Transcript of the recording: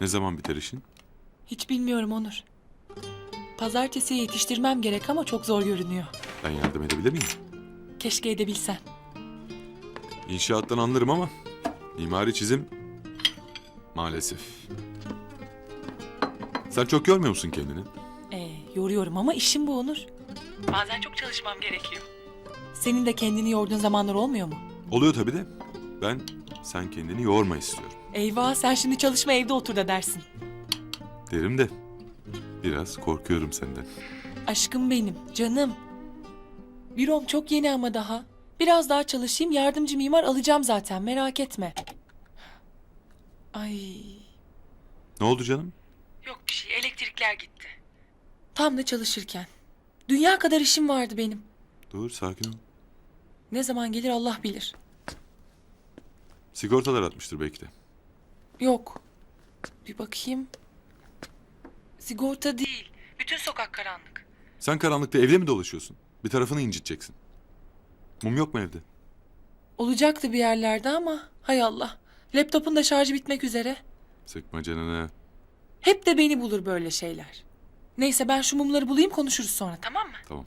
Ne zaman biter işin? Hiç bilmiyorum Onur. Pazartesiye yetiştirmem gerek ama çok zor görünüyor. Ben yardım edebilir miyim? Keşke edebilsen. İnşaattan anlarım ama mimari çizim maalesef. Sen çok yormuyor musun kendini? Ee, yoruyorum ama işim bu Onur. Bazen çok çalışmam gerekiyor. Senin de kendini yorduğun zamanlar olmuyor mu? Oluyor tabii de. Ben sen kendini yorma istiyorum. Eyvah sen şimdi çalışma evde otur da dersin. Derim de biraz korkuyorum senden. Aşkım benim, canım. Bürom çok yeni ama daha. Biraz daha çalışayım, yardımcı mimar alacağım zaten, merak etme. Ay. Ne oldu canım? Yok bir şey, elektrikler gitti. Tam da çalışırken. Dünya kadar işim vardı benim. Dur sakin ol. Ne zaman gelir Allah bilir. Sigortalar atmıştır belki de. Yok. Bir bakayım. Sigorta değil. Bütün sokak karanlık. Sen karanlıkta evde mi dolaşıyorsun? Bir tarafını inciteceksin. Mum yok mu evde? Olacaktı bir yerlerde ama hay Allah. Laptopun da şarjı bitmek üzere. Sıkma canını. Hep de beni bulur böyle şeyler. Neyse ben şu mumları bulayım konuşuruz sonra tamam mı? Tamam.